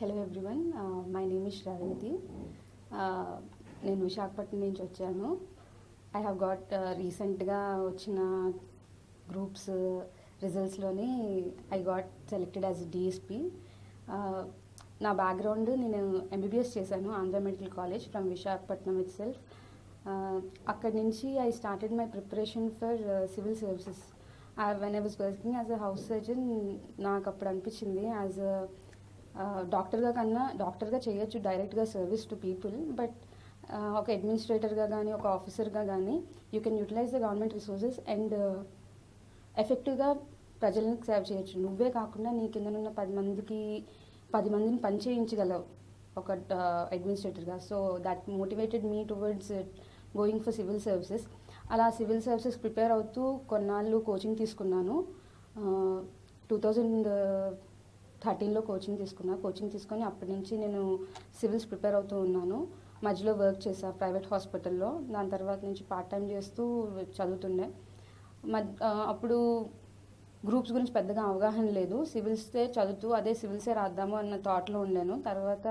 Hello everyone my name is Sravanthi నేను విశాఖపట్నం నుంచి వచ్చాను. ఐ హ్యావ్ గాట్ రీసెంట్గా వచ్చిన groups రిజల్ట్స్లోని I got selected as DSP నా బ్యాక్గ్రౌండ్ నేను ఎంబీబీఎస్ చేశాను Andhra medical college from Visakhapatnam itself అక్కడి నుంచి I started my preparation for civil services when I was working as a house surgeon నాకు అప్పుడు అనిపించింది యాజ్ డాక్టర్గా కన్నా డాక్టర్గా చేయొచ్చు డైరెక్ట్గా సర్వీస్ టు పీపుల్ బట్ ఒక అడ్మినిస్ట్రేటర్గా కానీ ఒక ఆఫీసర్గా కానీ you can utilize the government resources and ఎఫెక్టివ్గా ప్రజలకు సేవ్ చేయొచ్చు. నువ్వే కాకుండా నీ కిందనున్న ఉన్న పది మందికి పది మందిని పని చేయించగలవు ఒక అడ్మినిస్ట్రేటర్గా. So that motivated me towards going for civil services. అలా సివిల్ సర్వీసెస్ ప్రిపేర్ అవుతూ కొన్నాళ్ళు కోచింగ్ తీసుకున్నాను. టూ థౌజండ్ థర్టీన్లో కోచింగ్ తీసుకున్నా. కోచింగ్ తీసుకొని అప్పటి నుంచి నేను సివిల్స్ ప్రిపేర్ అవుతూ ఉన్నాను. మధ్యలో వర్క్ చేశా ప్రైవేట్ హాస్పిటల్లో. దాని తర్వాత నుంచి పార్ట్ టైం చేస్తూ చదువుతుండే. మద్ అప్పుడు గ్రూప్స్ గురించి పెద్దగా అవగాహన లేదు. సివిల్సే చదువుతూ అదే సివిల్సే రాద్దాము అన్న థాట్లో ఉండాను. తర్వాత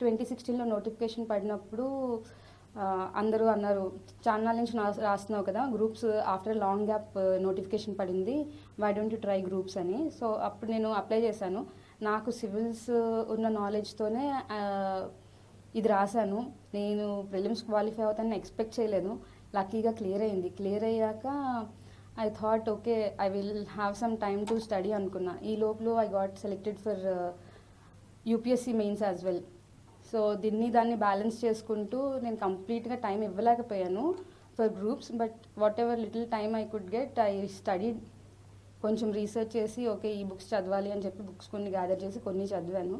ట్వంటీ సిక్స్టీన్లో నోటిఫికేషన్ పడినప్పుడు అందరూ అన్నారు చాలా నుంచి రాస్తున్నావు కదా groups after long gap notification పడింది. Why don't you try groups అని. సో అప్పుడు నేను అప్లై చేశాను. నాకు సివిల్స్ ఉన్న నాలెడ్జ్తోనే ఇది రాశాను. నేను ప్రిలిమ్స్ క్వాలిఫై అవుతానని ఎక్స్పెక్ట్ చేయలేదు. లక్కీగా క్లియర్ అయింది. క్లియర్ అయ్యాక I thought okay I will have some time to study అనుకున్నా. ఈ లోపల I got selected for UPSC mains as well so దీన్ని దాన్ని బ్యాలెన్స్ చేసుకుంటూ నేను కంప్లీట్గా time ఇవ్వలేకపోయాను for groups but whatever little time I could get I study కొంచెం research చేసి ఓకే ఈ బుక్స్ చదవాలి అని చెప్పి బుక్స్ కొన్ని గ్యాదర్ చేసి కొన్ని చదివాను.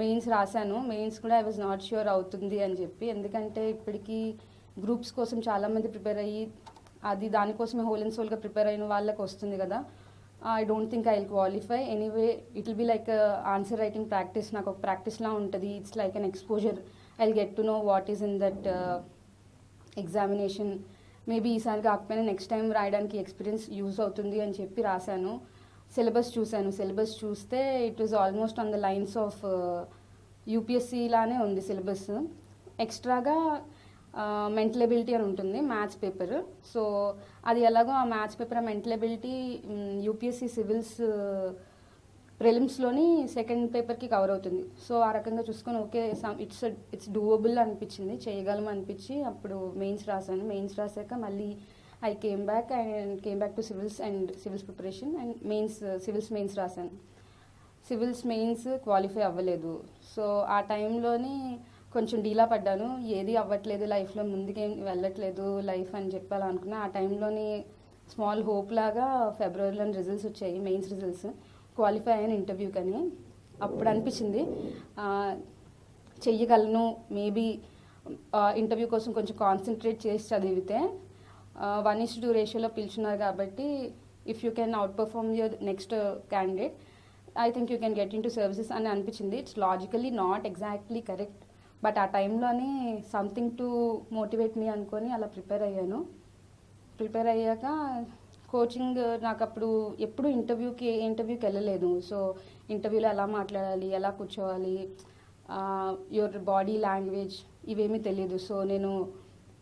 మెయిన్స్ రాశాను. మెయిన్స్ కూడా ఐ వాజ్ నాట్ ష్యూర్ అవుతుంది అని చెప్పి. ఎందుకంటే ఇప్పటికీ గ్రూప్స్ కోసం చాలామంది ప్రిపేర్ అయ్యి అది దానికోసమే హోల్ అండ్ సోల్గా ప్రిపేర్ అయిన వాళ్ళకి వస్తుంది కదా. I don't think I will qualify anyway it will be like answer writing practice నాకు ఒక ప్రాక్టీస్లా ఉంటుంది. It's like an exposure I will get to know what is in that examination maybe ఈసారి కాకపోయినా నెక్స్ట్ టైం రాయడానికి experience use అవుతుంది అని చెప్పి రాశాను. సిలబస్ చూశాను. సిలబస్ చూస్తే it was almost on the lines of UPSC లానే ఉంది సిలబస్ ఎక్స్ట్రాగా మెంటల్ ఎబిలిటీ అని ఉంటుంది మ్యాథ్స్ పేపర్ సో అది ఎలాగో ఆ మ్యాథ్స్ పేపర్ ఆ మెంటల్ ఎబిలిటీ యూపీఎస్సీ సివిల్స్ ప్రిలిమ్స్లోని సెకండ్ పేపర్కి కవర్ అవుతుంది. సో ఆ రకంగా చూసుకొని ఓకే ఇట్స్ ఇట్స్ డూవబుల్ అనిపించింది చేయగలం అనిపించి అప్పుడు మెయిన్స్ రాశాను. మెయిన్స్ రాశాక మళ్ళీ I came back and came back to civils and civils preparation and mains civils mains రాశాను. సివిల్స్ మెయిన్స్ క్వాలిఫై అవ్వలేదు. సో ఆ టైంలోని కొంచెం డీలా పడ్డాను. ఏది అవ్వట్లేదు లైఫ్లో ముందుకేం వెళ్ళట్లేదు లైఫ్ అని చెప్పాలనుకున్నా ఆ టైంలోని స్మాల్ హోప్ లాగా ఫిబ్రవరిలోని రిజల్ట్స్ వచ్చాయి మెయిన్స్ రిజల్ట్స్. క్వాలిఫై అయిన ఇంటర్వ్యూ కానీ అప్పుడు అనిపించింది చెయ్యగలను మేబీ ఇంటర్వ్యూ కోసం కొంచెం కాన్సన్ట్రేట్ చేసి చదివితే వన్ ఇస్ టూ రేషియోలో పిలుచున్నారు కాబట్టి if you can outperform your next candidate I think you can get into services అని అనిపించింది. It's logically not exactly correct but ఆ టైంలోనే సంథింగ్ టు మోటివేట్ మీ అనుకొని అలా ప్రిపేర్ అయ్యాను. ప్రిపేర్ అయ్యాక కోచింగ్ uh, నాకు అప్పుడు ఎప్పుడు ఇంటర్వ్యూకి ఇంటర్వ్యూకి వెళ్ళలేదు. సో ఇంటర్వ్యూలో ఎలా మాట్లాడాలి ఎలా కూర్చోవాలి యువర్ బాడీ లాంగ్వేజ్ ఇవేమీ తెలియదు సో నేను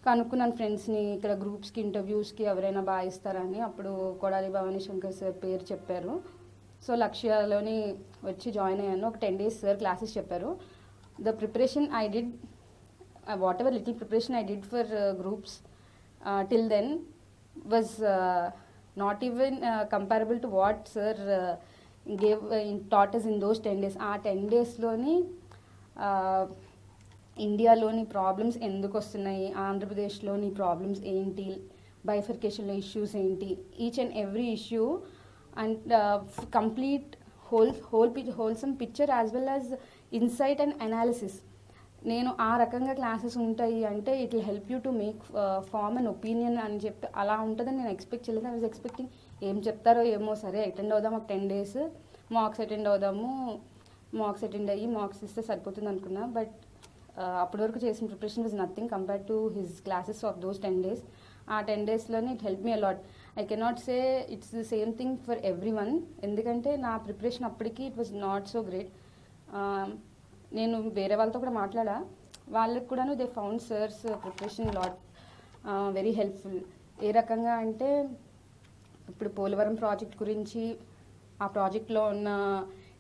కనుక్కున్నాను ఫ్రెండ్స్ని ఇక్కడ గ్రూప్స్కి ఇంటర్వ్యూస్కి ఎవరైనా బాగా ఇస్తారని అప్పుడు కొడాలి భవానీ శంకర్ సార్ పేరు చెప్పారు. సో లక్ష్యాలోని వచ్చి జాయిన్ అయ్యాను. ఒక టెన్ డేస్ సార్ క్లాసెస్ చెప్పారు. The preparation I did whatever little preparation I did for groups till then was not even comparable to what sir gave in toto in those ten days ఆ ten డేస్లోని ఇండియాలోని problems ఎందుకు వస్తున్నాయి? ఆంధ్రప్రదేశ్లోని problems ఏంటి? బైఫర్కేషన్లో issues ఏంటి? Each and every issue and complete whole whole pitch wholesome picture as well as insight and analysis నేను ఆ రకంగా క్లాసెస్ ఉంటాయి అంటే it will help you to make form and opinion అని చెప్పి అలా ఉంటుందని నేను ఎక్స్పెక్ట్ చేయలేదు. ఐ వాజ్ ఎక్స్పెక్టింగ్ ఏం చెప్తారో ఏమో సరే అటెండ్ అవుదాం ఒక టెన్ డేస్ మార్క్స్ అటెండ్ అవుదాము మార్క్స్ అటెండ్ అయ్యి మార్క్స్ ఇస్తే సరిపోతుంది అనుకున్నా. బట్ అప్పటి వరకు చేసిన preparation was nothing compare to his classes of those ten days. ఆ టెన్ డేస్లోనే it help me a lot I cannot say it's the same thing for every one ఎందుకంటే నా ప్రిపరేషన్ అప్పటికి it was not so great నేను వేరే వాళ్ళతో కూడా మాట్లాడా వాళ్ళకి కూడాను they found sir's preparation lot very helpful ఏ రకంగా అంటే ఇప్పుడు పోలవరం ప్రాజెక్ట్ గురించి ఆ ప్రాజెక్ట్లో ఉన్న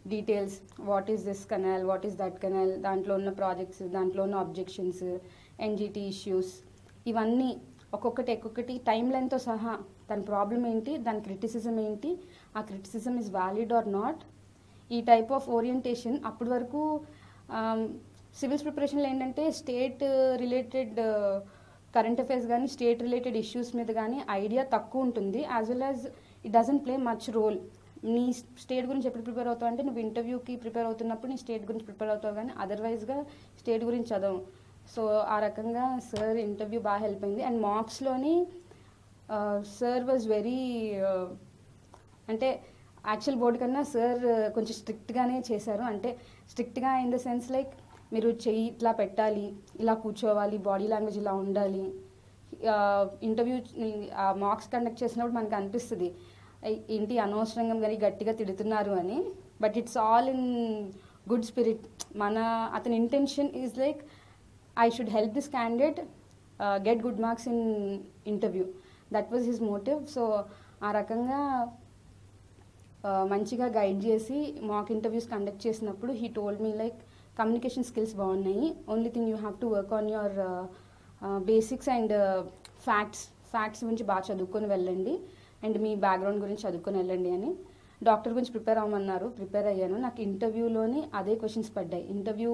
details what is this canal what is that canal దాంట్లో ఉన్న ప్రాజెక్ట్స్ దాంట్లో ఉన్న అబ్జెక్షన్స్ ఎన్జిటి ఇష్యూస్ ఇవన్నీ ఒక్కొక్కటి ఒక్కొక్కటి టైం లైన్తో సహా దాని ప్రాబ్లం ఏంటి దాని క్రిటిసిజం ఏంటి ఆ criticism is valid or not ఈ టైప్ ఆఫ్ ఓరియంటేషన్ అప్పటి వరకు సివిల్స్ ప్రిపరేషన్లో ఏంటంటే స్టేట్ రిలేటెడ్ కరెంట్ అఫైర్స్ కానీ స్టేట్ రిలేటెడ్ ఇష్యూస్ మీద కానీ ఐడియా తక్కువ ఉంటుంది. As well as it doesn't play much role నీ స్టేట్ గురించి ఎప్పుడు ప్రిపేర్ అవుతావు అంటే నువ్వు ఇంటర్వ్యూకి ప్రిపేర్ అవుతున్నప్పుడు నీ స్టేట్ గురించి ప్రిపేర్ అవుతావు కానీ అదర్వైజ్గా స్టేట్ గురించి చదవం సో ఆ రకంగా సార్ ఇంటర్వ్యూ బాగా హెల్ప్ అయింది. అండ్ మార్క్స్లోని సార్ వాజ్ వెరీ అంటే యాక్చువల్ బోర్డు కన్నా సార్ కొంచెం స్ట్రిక్ట్గానే చేశారు. అంటే స్ట్రిక్ట్గా ఇన్ ద సెన్స్ లైక్ మీరు చెయ్యి ఇట్లా పెట్టాలి ఇలా కూర్చోవాలి బాడీ లాంగ్వేజ్ ఇలా ఉండాలి. ఇంటర్వ్యూ మార్క్స్ కండక్ట్ చేసినప్పుడు మనకు అనిపిస్తుంది ఏంటి అనవసరంగా కానీ గట్టిగా తిడుతున్నారు అని. But it's all in good spirit. మన అతని intention is like I should help this candidate get good marks in interview. That was his motive. So ఆ రకంగా మంచిగా గైడ్ చేసి మాక్ ఇంటర్వ్యూస్ కండక్ట్ చేసినప్పుడు he told me like communication skills బాగున్నాయి. Only thing you have to work on your basics and facts facts గురించి బాగా చదువుకొని వెళ్ళండి. అండ్ మీ బ్యాక్గ్రౌండ్ గురించి చదువుకొని వెళ్ళండి అని డాక్టర్ గురించి ప్రిపేర్ అవ్వమన్నారు. ప్రిపేర్ అయ్యాను. నాకు ఇంటర్వ్యూలోని అదే క్వశ్చన్స్ పడ్డాయి. ఇంటర్వ్యూ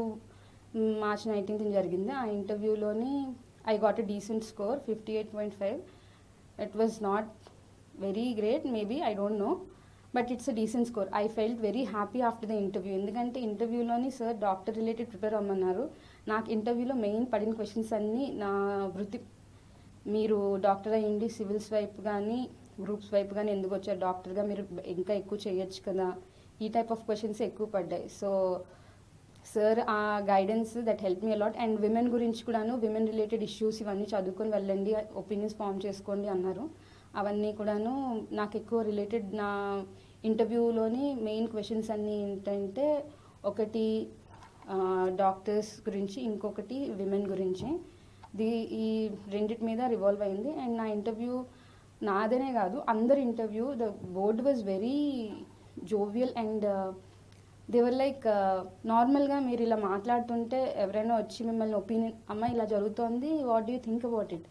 మార్చ్ నైన్టీన్త్ జరిగింది. ఆ ఇంటర్వ్యూలోని I got a decent score fifty eight point five it was not very great maybe I don't know but it's decent score I felt very happy after the interview ఎందుకంటే ఇంటర్వ్యూలోని sir doctor related prepare అవ్వమన్నారు. నాకు ఇంటర్వ్యూలో main పడిన questions అన్నీ నా వృత్తి మీరు డాక్టర్ అయ్యండి సివిల్స్ వైపు కానీ గ్రూప్స్ వైపు కానీ ఎందుకు వచ్చారు? డాక్టర్గా మీరు ఇంకా ఎక్కువ చేయొచ్చు కదా? ఈ టైప్ ఆఫ్ క్వశ్చన్స్ ఎక్కువ పడ్డాయి. సో సార్ ఆ guidance that help me a lot and women గురించి కూడాను విమెన్ రిలేటెడ్ ఇష్యూస్ ఇవన్నీ చదువుకొని వెళ్ళండి ఒపీనియన్స్ ఫామ్ చేసుకోండి అన్నారు. అవన్నీ కూడాను నాకు ఎక్కువ రిలేటెడ్ నా ఇంటర్వ్యూలోని మెయిన్ క్వశ్చన్స్ అన్నీ ఏంటంటే ఒకటి డాక్టర్స్ గురించి ఇంకొకటి విమెన్ గురించి. ది ఈ రెండిటి మీద రివాల్వ్ అయింది. అండ్ నా ఇంటర్వ్యూ నాదనే కాదు అందరి interview the board was very jovial and they were like నార్మల్గా మీరు ఇలా మాట్లాడుతుంటే ఎవరైనా వచ్చి మిమ్మల్ని ఒపీనియన్ అమ్మ ఇలా జరుగుతోంది what do you think about it?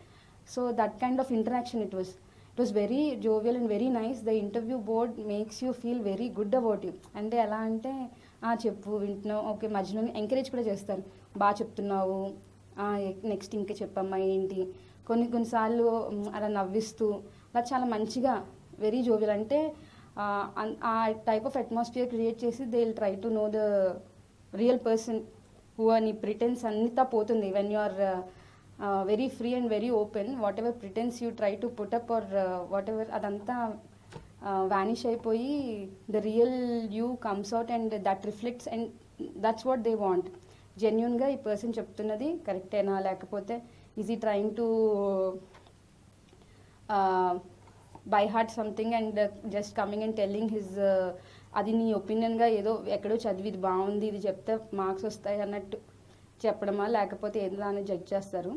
So that kind of interaction it was. It was very jovial and very nice the interview board makes you feel very good about you అంటే ఎలా అంటే "ఆ, చెప్పు వింటున్నావు. Okay మధ్యలో encourage కూడా చేస్తారు. బాగా చెప్తున్నావు. నెక్స్ట్ ఇంకా చెప్పమ్మా ఏంటి? కొన్ని కొన్నిసార్లు అలా నవ్విస్తూ అలా చాలా మంచిగా వెరీ జోవియల్ అంటే ఆ, ఆ టైప్ ఆఫ్ అట్మాస్ఫియర్ క్రియేట్ చేసి they will try to know the real person who నీ ప్రిటెన్స్ అంతా పోతుంది. When you are very free and very open whatever pretence you try to put up or whatever అదంతా vanish అయిపోయి the real you comes out and that reflects and that's what they want జెన్యున్గా ఈ person చెప్తున్నది కరెక్టేనా లేకపోతే is he trying to by heart something and just coming and telling his అది నీ ఒపీనియన్గా ఏదో ఎక్కడో చదివి ఇది బాగుంది ఇది చెప్తే మార్క్స్ వస్తాయి అన్నట్టు. చెప్పడమా లేకపోతే ఏదో అని జడ్జ్ చేస్తారు.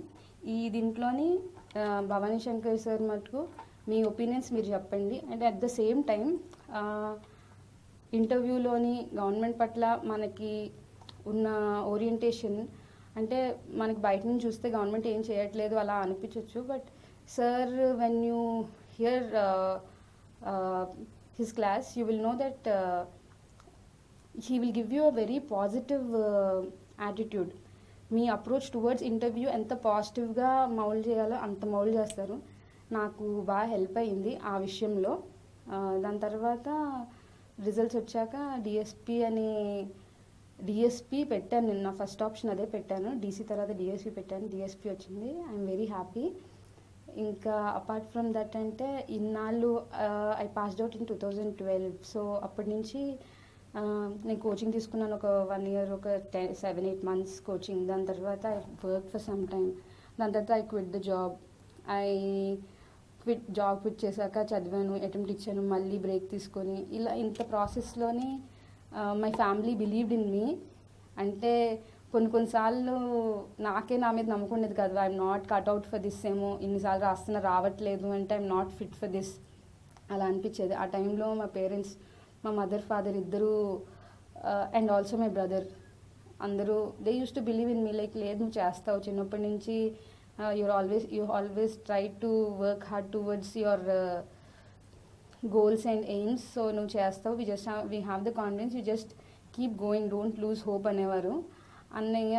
ఈ దీంట్లోని భవానీ శంకర్ సార్ మటుకు మీ ఒపీనియన్స్ మీరు చెప్పండి. And at the same time ఇంటర్వ్యూలోని government పట్ల మనకి ఉన్న ఓరియంటేషన్ అంటే మనకి బయట నుంచి చూస్తే గవర్నమెంట్ ఏం చేయట్లేదు అలా అనిపించవచ్చు but sir when you hear his class you will know that he will give you a very positive attitude me approach towards interview ఎంత పాజిటివ్గా మౌల్డ్ చేయాలో అంత మౌల్డ్ చేస్తారు. నాకు బాగా హెల్ప్ అయింది ఆ విషయంలో. దాని తర్వాత రిజల్ట్స్ వచ్చాక డిఎస్పి అని డిఎస్పి పెట్టాను నిన్న ఫస్ట్ ఆప్షన్ అదే పెట్టాను. డీసీ తర్వాత డిఎస్పి పెట్టాను. డిఎస్పి వచ్చింది. ఐఎమ్ వెరీ హ్యాపీ ఇంకా అపార్ట్ ఫ్రమ్ దట్ అంటే ఇన్నాళ్ళు I passed out in two thousand twelve so అప్పటి నుంచి నేను కోచింగ్ తీసుకున్నాను ఒక వన్ ఇయర్ ఒక ten seven eight months coaching దాని తర్వాత I work for some time దాని తర్వాత I quit the job I quit job quit చేశాక చదివాను అటెంప్ట్ ఇచ్చాను మళ్ళీ బ్రేక్ తీసుకొని. ఇలా ఇంత ప్రాసెస్లోనే my family believed in me అంటే కొన్ని కొన్నిసార్లు నాకే నా మీద నమ్మకం ఉండేది కాదు. I'm not cut out for this ఏమో. ఇన్నిసార్లు రాస్తున్నా రావట్లేదు అంటే I'm not fit for this అలా అనిపించేది. ఆ టైంలో మా పేరెంట్స్ మా మదర్ ఫాదర్ ఇద్దరు అండ్ ఆల్సో మై బ్రదర్. అందరూ they use to believe in me like లేదు నువ్వు చేస్తావు. చిన్నప్పటి నుంచి you're always you always try to work hard towards your goals and aims so నువ్వు చేస్తావు we just we have the confidence you just keep going don't lose hope అనేవారు. అన్నయ్య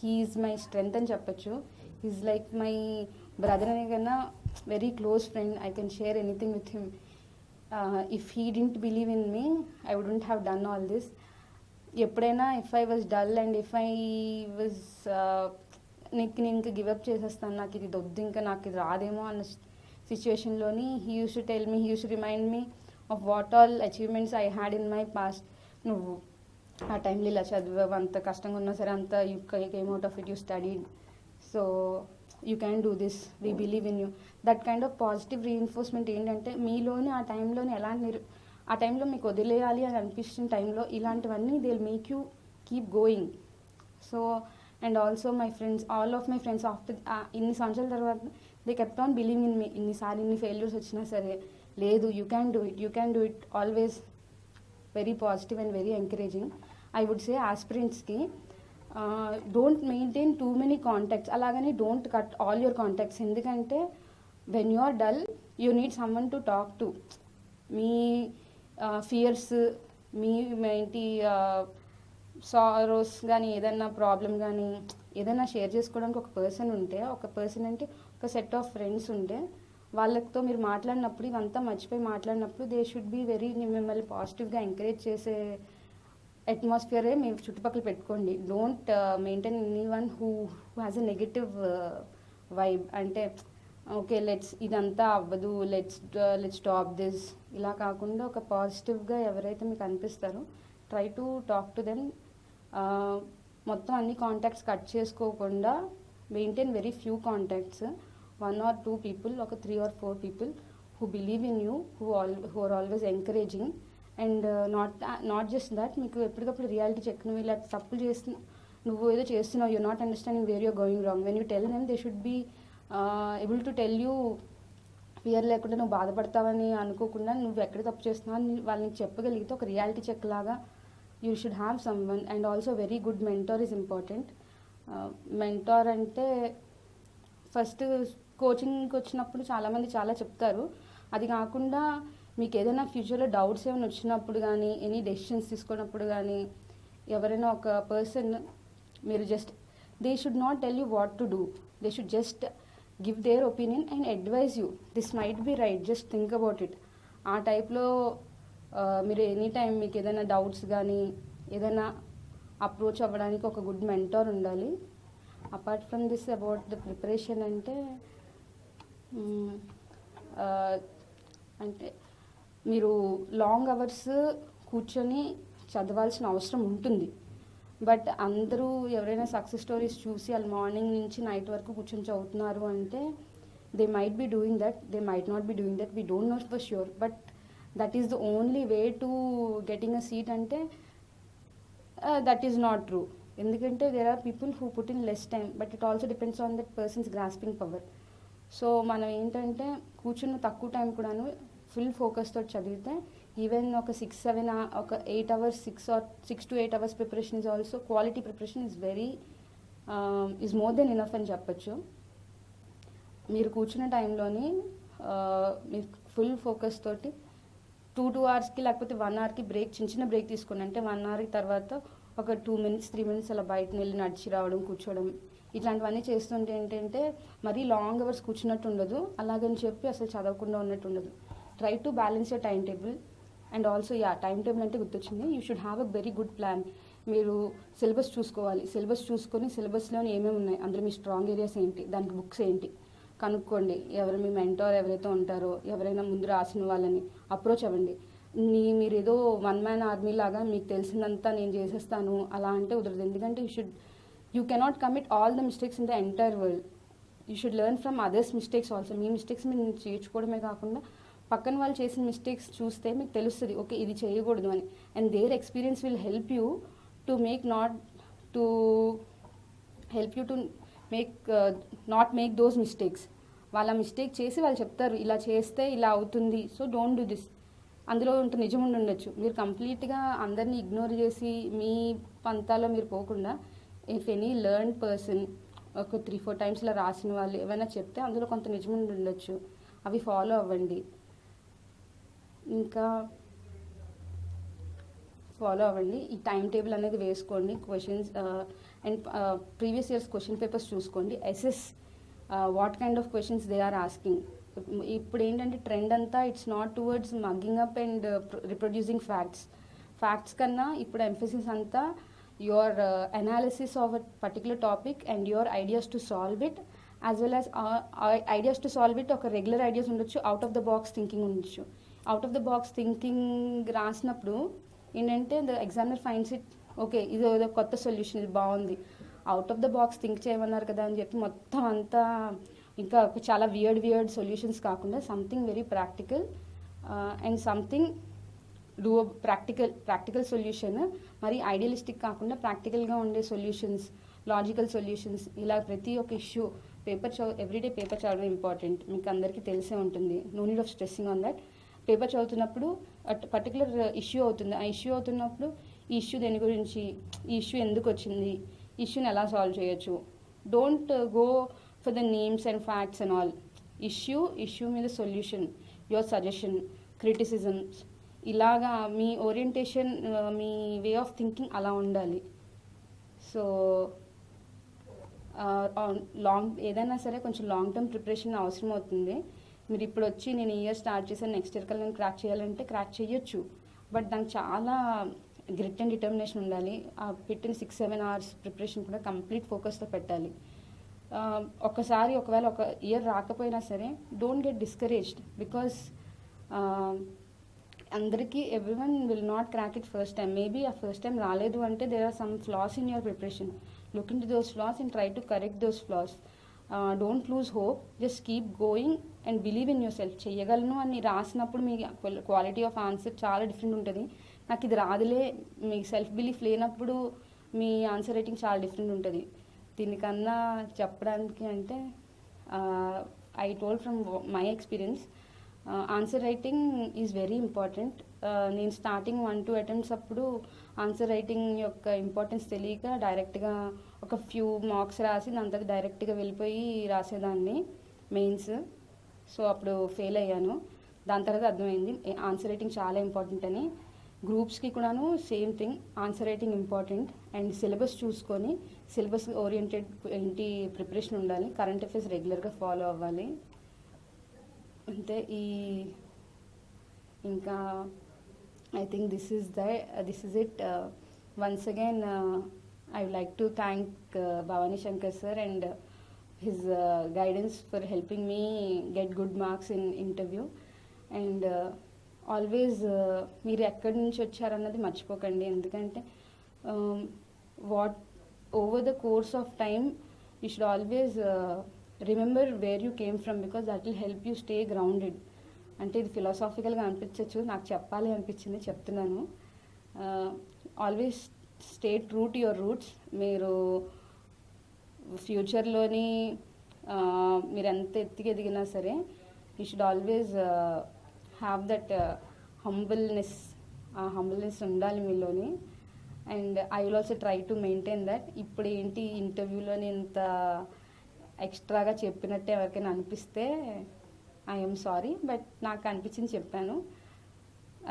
he's my strength అని చెప్పొచ్చు. ఈజ్ లైక్ మై బ్రదర్ అనే కన్నా very close friend I can share anything with him if he didn't believe in me I wouldn't have done all this ఎప్పుడైనా if I was dull and if I was నీకు నేను ఇంకా give up చేసేస్తాను నాకు ఇది వద్దు ఇంకా నాకు ఇది రాదేమో అన్న సిచ్యువేషన్లోని he use to tell me he use to remind me of what all achievements I had in my past నువ్వు ఆ టైంలో ఇలా చదివావు అంత కష్టంగా ఉన్నా సరే అంత you came out of it you study so you can do this we believe in you that kind of positive reinforcement ఏంటంటే మీలోని ఆ టైంలోని ఎలాంటి నిరు ఆ టైంలో మీకు వదిలేయాలి అని అనిపించిన టైంలో ఇలాంటివన్నీ they make you keep going so and also my friends all of my friends after ఇన్ని సంవత్సరాల తర్వాత they kept on believing in me ఇన్నిసార్లు ఇన్ని ఫెయిల్యూర్స్ వచ్చినా సరే లేదు you can do it you can do it always very positive and very encouraging I would say ఆస్పిరెంట్స్కి don't maintain too many contacts అలాగని don't cut all your contacts ఎందుకంటే when you are dull you need someone to talk to me fears మీ ఏంటి sorrows కానీ ఏదైనా problem కానీ ఏదైనా share చేసుకోవడానికి ఒక పర్సన్ ఉంటే ఒక పర్సన్ అంటే ఒక సెట్ ఆఫ్ ఫ్రెండ్స్ ఉంటే వాళ్ళతో మీరు మాట్లాడినప్పుడు ఇవంతా మర్చిపోయి మాట్లాడినప్పుడు దే షుడ్ బి వెరీ మిమ్మల్ని పాజిటివ్గా ఎంకరేజ్ చేసే అట్మాస్ఫియరే మీ చుట్టుపక్కల పెట్టుకోండి. Don't maintain anyone who has a negative vibe అంటే ఓకే లెట్స్ ఇదంతా అవ్వదు. లెట్స్ లెట్స్ స్టాప్ దిస్ ఇలా కాకుండా ఒక పాజిటివ్గా ఎవరైతే మీకు అనిపిస్తారో try to talk to them మొత్తం అన్ని కాంటాక్ట్స్ కట్ చేసుకోకుండా maintain very few contacts one or two people ఒక three or four people who believe in you who all who are always encouraging and not not just that మీకు ఎప్పటికప్పుడు reality check నువ్వు ఇలా తప్పులు చేస్తున్నా నువ్వు ఏదో చేస్తున్నావు you not understanding where you're going wrong when you tell them they should be able to tell you fear లేకుండా నువ్వు బాధపడతావని అనుకోకుండా నువ్వు ఎక్కడ తప్పు చేస్తున్నావు అని వాళ్ళని చెప్పగలిగితే ఒక రియాలిటీ చెక్ లాగా you should have someone and also very good mentor is important mentor అంటే ఫస్ట్ కోచింగ్కి వచ్చినప్పుడు చాలామంది చాలా చెప్తారు. అది కాకుండా మీకు ఏదైనా ఫ్యూచర్లో డౌట్స్ ఏమైనా వచ్చినప్పుడు కానీ ఎనీ డెసిషన్స్ తీసుకున్నప్పుడు కానీ ఎవరైనా ఒక పర్సన్ మీరు just they should not tell you what to do they should just give their opinion and advise you this might be right just think about it ఆ టైప్లో మీరు ఎనీ టైం మీకు ఏదైనా డౌట్స్ కానీ ఏదైనా అప్రోచ్ అవ్వడానికి ఒక గుడ్ మెంటర్ ఉండాలి. Apart from this about the preparation అంటే అంటే మీరు లాంగ్ అవర్స్ కూర్చొని చదవాల్సిన అవసరం ఉంటుంది. బట్ అందరూ ఎవరైనా సక్సెస్ స్టోరీస్ చూసి వాళ్ళు మార్నింగ్ నుంచి నైట్ వరకు కూర్చొని చదువుతున్నారు అంటే they might be doing that they might not be doing that we don't know for sure but that is the only way to getting a seat అంటే దట్ ఈస్ నాట్ ట్రూ ఎందుకంటే there are people who put in less time but it also depends on that person's grasping power so మనం ఏంటంటే కూర్చున్న తక్కువ time కూడాను full focus తోటి చదివితే even ఒక సిక్స్ సెవెన్ ఒక eight hours six or six to eight hours preparation is also quality preparation is very is more than enough అని చెప్పచ్చు. మీరు కూర్చున్న టైంలోని మీరు ఫుల్ ఫోకస్ తోటి టూ టూ అవర్స్కి లేకపోతే వన్ అవర్కి బ్రేక్ చిన్న చిన్న బ్రేక్ తీసుకోండి. అంటే వన్ అవర్ తర్వాత ఒక టూ మినిట్స్ త్రీ మినిట్స్ అలా బయట వెళ్ళి నడిచి రావడం కూర్చోవడం ఇట్లాంటివన్నీ చేస్తుంటే ఏంటంటే మరీ లాంగ్ అవర్స్ కూర్చున్నట్టు ఉండదు. అలాగని చెప్పి అసలు చదవకుండా ఉన్నట్టు ఉండదు. Try to balance your time table and also yeah time table అంటే గుర్తొచ్చింది. You should have a very good plan మీరు సిలబస్ చూసుకోవాలి. సిలబస్ చూసుకొని సిలబస్లోని ఏమేమి ఉన్నాయి? అందులో మీ స్ట్రాంగ్ ఏరియాస్ ఏంటి? దానికి బుక్స్ ఏంటి? కనుక్కోండి. ఎవరు మీ మెంటార్ ఎవరైతే ఉంటారో ఎవరైనా ముందు రాసిన వాళ్ళని అప్రోచ్ అవ్వండి. నీ మీరు ఏదో వన్ మ్యాన్ ఆర్మీ లాగా మీకు తెలిసినంత నేను చేసేస్తాను అలా అంటే కుదరదు. ఎందుకంటే you should you cannot commit all the mistakes in the entire world you should learn from others mistakes also me mistakes మీరు చేర్చుకోవడమే కాకుండా పక్కన వాళ్ళు చేసిన మిస్టేక్స్ చూస్తే మీకు తెలుస్తుంది ఓకే ఇది చేయకూడదు అని. And their experience will help you to make not to help you to make not make those mistakes వాళ్ళ మిస్టేక్ చేసి వాళ్ళు చెప్తారు ఇలా చేస్తే ఇలా అవుతుంది సో డోంట్ డూ దిస్ అందులో ఉంటే నిజం ఉండి ఉండొచ్చు. మీరు కంప్లీట్గా అందరినీ ఇగ్నోర్ చేసి మీ పంతాలో మీరు పోకుండా ఇఫ్ ఎనీ లెర్న్ పర్సన్ ఒక త్రీ ఫోర్ టైమ్స్ ఇలా రాసిన వాళ్ళు ఏమైనా చెప్తే అందులో కొంత నిజం ఉండి ఉండొచ్చు. అవి ఫాలో అవ్వండి. ఇంకా ఫాలో అవ్వండి. ఈ టైం టేబుల్ అనేది వేసుకోండి. Questions and previous years question papers చూసుకోండి. Assess what kind of questions they are asking ఇప్పుడు ఏంటంటే ట్రెండ్ అంతా it's not towards mugging up and reproducing facts facts కన్నా ఇప్పుడు ఎంఫసిస్ అంతా your analysis of a particular topic and your ideas to solve it as well as ideas to solve it ఒక regular ideas ఉండొచ్చు out of the box thinking ఉండొచ్చు. Out of the box thinking రాసినప్పుడు ఏంటంటే the examiner finds it okay ఇది ఏదో కొత్త solution ఇది బాగుంది. Out of the box think చేయమన్నారు కదా అని చెప్పి మొత్తం అంతా ఇంకా చాలా వియర్డ్ వియర్డ్ సొల్యూషన్స్ కాకుండా something very practical and something do practical practical solution మరి ఐడియలిస్టిక్ కాకుండా ప్రాక్టికల్గా ఉండే సొల్యూషన్స్ లాజికల్ సొల్యూషన్స్ ఇలా ప్రతి ఒక్క ఇష్యూ పేపర్ చదువు ఎవ్రీడే పేపర్ చదవడం ఇంపార్టెంట్ మీకు అందరికీ తెలిసే ఉంటుంది. No need of stressing on that paper చదువుతున్నప్పుడు పర్టికులర్ ఇష్యూ అవుతుంది. ఆ ఇష్యూ అవుతున్నప్పుడు ఈ ఇష్యూ దేని గురించి ఈ ఇష్యూ ఎందుకు వచ్చింది ఇష్యూని ఎలా సాల్వ్ చేయొచ్చు? Don't go for the names and facts and all issue issue మీద సొల్యూషన్ యువర్ సజెషన్ క్రిటిసిజమ్స్ ఇలాగా మీ ఓరియంటేషన్ మీ వే ఆఫ్ థింకింగ్ అలా ఉండాలి. సో లాంగ్ uh, ఏదైనా సరే కొంచెం లాంగ్ టర్మ్ ప్రిపరేషన్ అవసరం అవుతుంది మీరు ఇప్పుడు వచ్చి నేను ఇయర్ స్టార్ట్ చేశాను నెక్స్ట్ ఇయర్ కల్లా నేను క్రాక్ చేయాలంటే క్రాక్ చేయొచ్చు బట్ దానికి చాలా గ్రిట్ అండ్ డిటర్మినేషన్ ఉండాలి. ఆ పెట్టిన సిక్స్ సెవెన్ అవర్స్ ప్రిపరేషన్ కూడా కంప్లీట్ ఫోకస్తో పెట్టాలి. ఒకసారి ఒకవేళ ఒక ఇయర్ రాకపోయినా సరే డోంట్ గెట్ డిస్కరేజ్డ్ బికాస్ అందరికీ everyone will not crack it first time maybe ఆ ఫస్ట్ టైం రాలేదు అంటే there are some flaws in your preparation look into those flaws and try to correct those flaws don't lose hope just keep going and believe in yourself చేయగలను అని రాసినప్పుడు మీ quality of answer చాలా different ఉంటుంది. నాకు ఇది రాదులే. మీ self belief లేనప్పుడు మీ ఆన్సర్ రైటింగ్ చాలా డిఫరెంట్ ఉంటుంది. దీనికన్నా చెప్పడానికి అంటే I told from my experience answer writing is very important నేను స్టార్టింగ్ వన్ టూ అటెంప్ట్స్ అప్పుడు ఆన్సర్ రైటింగ్ యొక్క ఇంపార్టెన్స్ తెలియక డైరెక్ట్గా ఒక ఫ్యూ మార్క్స్ రాసి దాంతో డైరెక్ట్గా వెళ్ళిపోయి రాసేదాన్ని మెయిన్స్ సో అప్పుడు ఫెయిల్ అయ్యాను. దాని తర్వాత అర్థమైంది ఆన్సర్ రైటింగ్ చాలా ఇంపార్టెంట్ అని. గ్రూప్స్కి కూడాను same thing answer writing important and syllabus చూసుకొని సిలబస్ ఓరియంటెడ్ ఏంటి ప్రిపరేషన్ ఉండాలి కరెంట్ అఫైర్స్ రెగ్యులర్గా ఫాలో అవ్వాలి. అంతే ఈ ఇంకా I think this is the this is it once again I would like to thank Bhavani Shankar sir and his guidance for helping me get good marks in interview and always మీరు ఎక్కడి నుంచి వచ్చారన్నది మర్చిపోకండి ఎందుకంటే what over the course of time you should always remember where you came from because that will help you stay grounded అంటే ఇది ఫిలాసాఫికల్గా అనిపించవచ్చు నాకు చెప్పాలి అనిపించింది చెప్తున్నాను. Always state root your roots మీరు ఫ్యూచర్లోని మీరు ఎంత ఎత్తికి ఎదిగినా సరే you should always have that humbleness ఆ హంబుల్నెస్ ఉండాలి మీలోని. And I will also try to maintain that ఇప్పుడు ఏంటి ఇంటర్వ్యూలోని ఇంత ఎక్స్ట్రాగా చెప్పినట్టు ఎవరికైనా అనిపిస్తే ఐఎమ్ సారీ బట్ నాకు అనిపించింది చెప్పాను.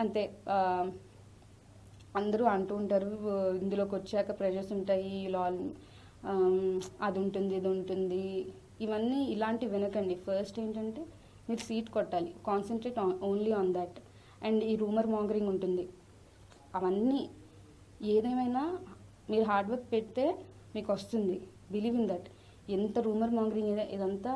అంతే అందరూ అంటూ ఉంటారు ఇందులోకి వచ్చాక ప్రెషర్స్ ఉంటాయి లాల్ అది ఉంటుంది ఇది ఉంటుంది. ఇవన్నీ ఇలాంటివి వినకండి. ఫస్ట్ ఏంటంటే మీరు సీట్ కొట్టాలి. Concentrate only on that and ఈ రూమర్ మాంగరింగ్ ఉంటుంది. అవన్నీ ఏదేమైనా మీరు హార్డ్ వర్క్ పెడితే మీకు వస్తుంది. బిలీవ్ ఇన్ దట్ ఎంత రూమర్ మాంగరింగ్ ఇదంతా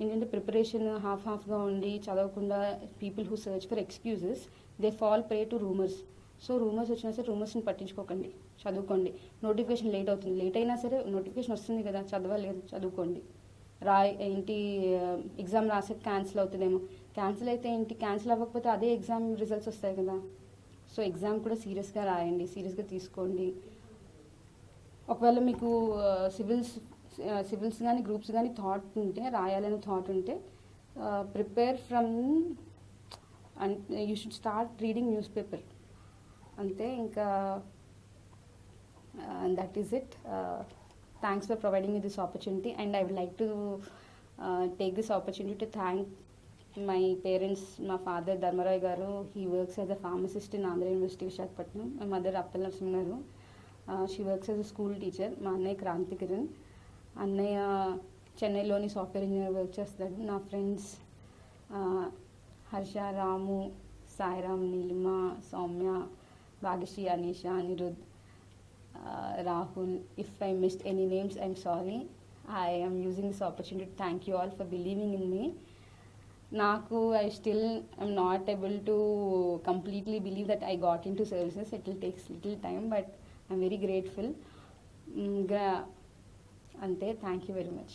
ఏంటంటే ప్రిపరేషన్ హాఫ్ హాఫ్గా ఉండి చదవకుండా people who search for excuses they fall prey to rumours so rumours వచ్చినా సరే రూమర్స్ని పట్టించుకోకండి. చదువుకోండి. నోటిఫికేషన్ లేట్ అవుతుంది. లేట్ అయినా సరే నోటిఫికేషన్ వస్తుంది కదా. చదవలేదు. చదువుకోండి. రా ఏంటి uh, ఎగ్జామ్ రాసే క్యాన్సిల్ అవుతుందేమో. క్యాన్సిల్ అయితే ఏంటి? క్యాన్సిల్ అవ్వకపోతే అదే ఎగ్జామ్ రిజల్ట్స్ వస్తాయి కదా. సో ఎగ్జామ్ కూడా సీరియస్గా రాయండి. సీరియస్గా తీసుకోండి. ఒకవేళ మీకు uh, సివిల్స్ సివిల్స్ కానీ గ్రూప్స్ కానీ థాట్ ఉంటే రాయాలని థాట్ ఉంటే ప్రిపేర్ ఫ్రమ్ అంటే you should start reading newspaper అంతే ఇంకా that is it thanks for providing this opportunity and I would like to take this opportunity to thank my parents మా father Dharmarai garu. He works as a pharmacist in Andhra University Visakhapatnam my mother Appal Narasimh garu. She works as a school teacher మా అన్నయ్య క్రాంతి కిరణ్ అన్నయ్య చెన్నైలోని software engineer work చేస్తాడు. నా friends Harsha Ramu Sairam Neelima Soumya Bhagyashree Aneesha Anirudh Rahul if I missed any names I'm sorry I am using this opportunity thank you all for believing in me నాకు I still I'm not able to completely believe that I got into services it will takes little time but I'm very grateful అంతే thank you very much